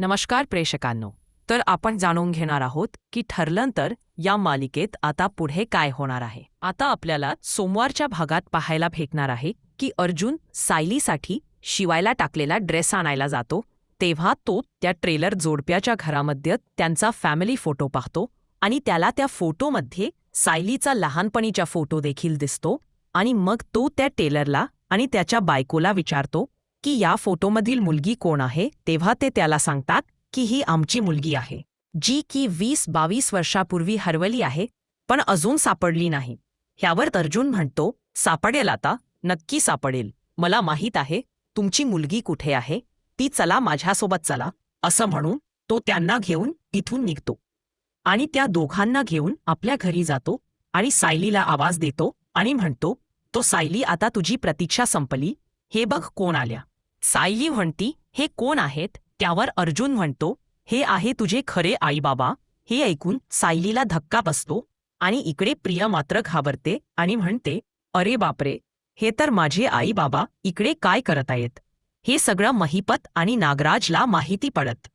नमस्कार प्रेक्षकांनो. तर आपण जाणून घेणार आहोत की ठरलं तर या मालिकेत आता पुढे काय होणार आहे. आता आपल्याला सोमवारच्या भागात पाहायला भेटणार आहे की अर्जुन सायलीसाठी शिवायला टाकलेला ड्रेस आणायला जातो तेव्हा तो त्या ट्रेलर जोडप्याच्या घरामध्ये त्यांचा फॅमिली फोटो पाहतो आणि त्याला त्या फोटोमध्ये सायलीचा लहानपणीचा फोटो देखील दिसतो आणि मग तो त्या टेलरला आणि त्याच्या बायकोला विचारतो की या फोटोमधील मुलगी कोण आहे तेव्हा ते त्याला सांगतात की ही आमची मुलगी आहे जी की वीस बावीस वर्षापूर्वी हरवली आहे पण अजून सापडली नाही. ह्यावर अर्जुन म्हणतो सापडेल आता नक्की सापडेल. मला माहीत आहे तुमची मुलगी कुठे आहे ती चला माझ्यासोबत चला असं म्हणून तो त्यांना घेऊन इथून निघतो. आणि त्या दोघांना घेऊन आपल्या घरी जातो आणि सायलीला आवाज देतो आणि म्हणतो तो सायली आता तुझी प्रतीक्षा संपली हे बघ कोण आल्या. सायली म्हणती हे कोण आहेत? त्यावर अर्जुन म्हणतो हे आहे तुझे खरे आईबाबा. हे ऐकून सायलीला धक्का बसतो आणि इकडे प्रिया मात्र घाबरते आणि म्हणते अरे बापरे हे तर माझे आईबाबा इकडे काय करत आहेत? हे सगळं महिपत आणि नागराजला माहिती पडत.